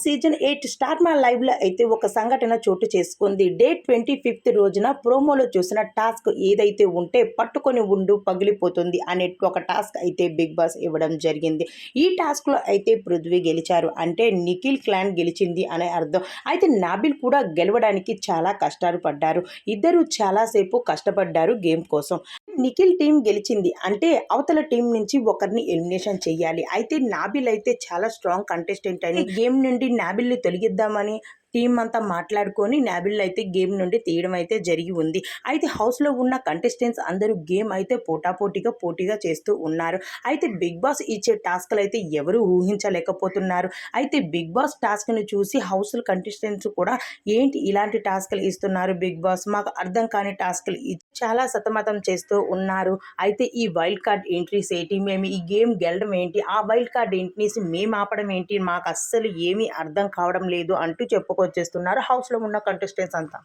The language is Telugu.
సీజన్ ఎయిట్ స్టార్ మా లైవ్లో అయితే ఒక సంఘటన చోటు చేసుకుంది. డే ట్వంటీ ఫిఫ్త్ రోజున ప్రోమోలో చూసిన టాస్క్ ఏదైతే ఉంటే పట్టుకొని ఉండు పగిలిపోతుంది అనే ఒక టాస్క్ అయితే బిగ్ బాస్ ఇవ్వడం జరిగింది. ఈ టాస్క్లో అయితే పృథ్వీ గెలిచారు అంటే నిఖిల్ క్లాన్ గెలిచింది అనే అర్థం. అయితే నాబిల్ కూడా గెలవడానికి చాలా కష్టాలు పడ్డారు. ఇద్దరు చాలాసేపు కష్టపడ్డారు గేమ్ కోసం. నిఖిల్ టీం గెలిచింది అంటే అవతల టీం నుంచి ఒకరిని ఎలిమినేషన్ చేయాలి అయితే నాబిల్ అయితే చాలా స్ట్రాంగ్ కంటెస్టెంట్ అని గేమ్ నుండి నాబిల్ని తొలగిద్దామని టీం అంతా మాట్లాడుకొని నాబిల్ అయితే గేమ్ నుండి తీయడం అయితే జరిగి ఉంది. అయితే హౌస్లో ఉన్న కంటెస్టెంట్స్ అందరూ గేమ్ అయితే పోటాపోటీగా పోటీగా చేస్తూ ఉన్నారు. అయితే బిగ్ బాస్ ఇచ్చే టాస్క్లు అయితే ఎవరు ఊహించలేకపోతున్నారు. అయితే బిగ్ బాస్ టాస్క్ను చూసి హౌస్ కంటెస్టెంట్స్ కూడా ఏంటి ఇలాంటి టాస్క్లు ఇస్తున్నారు బిగ్ బాస్? మాకు అర్థం కాని టాస్క్లు చాలా సతమతం చేస్తూ ఉన్నారు. అయితే ఈ వైల్డ్ కార్డ్ ఎంట్రీస్ ఏంటి? మేము ఈ గేమ్ గెలడం ఏంటి? ఆ వైల్డ్ కార్డ్ ఎంట్రీస్ మేము ఆపడం ఏంటి? మాకు అస్సలు ఏమీ అర్థం కావడం లేదు అంటూ చెప్పుకో వచ్చేస్తున్నారు హౌస్లో ఉన్న కంటెస్టెంట్స్ అంతా.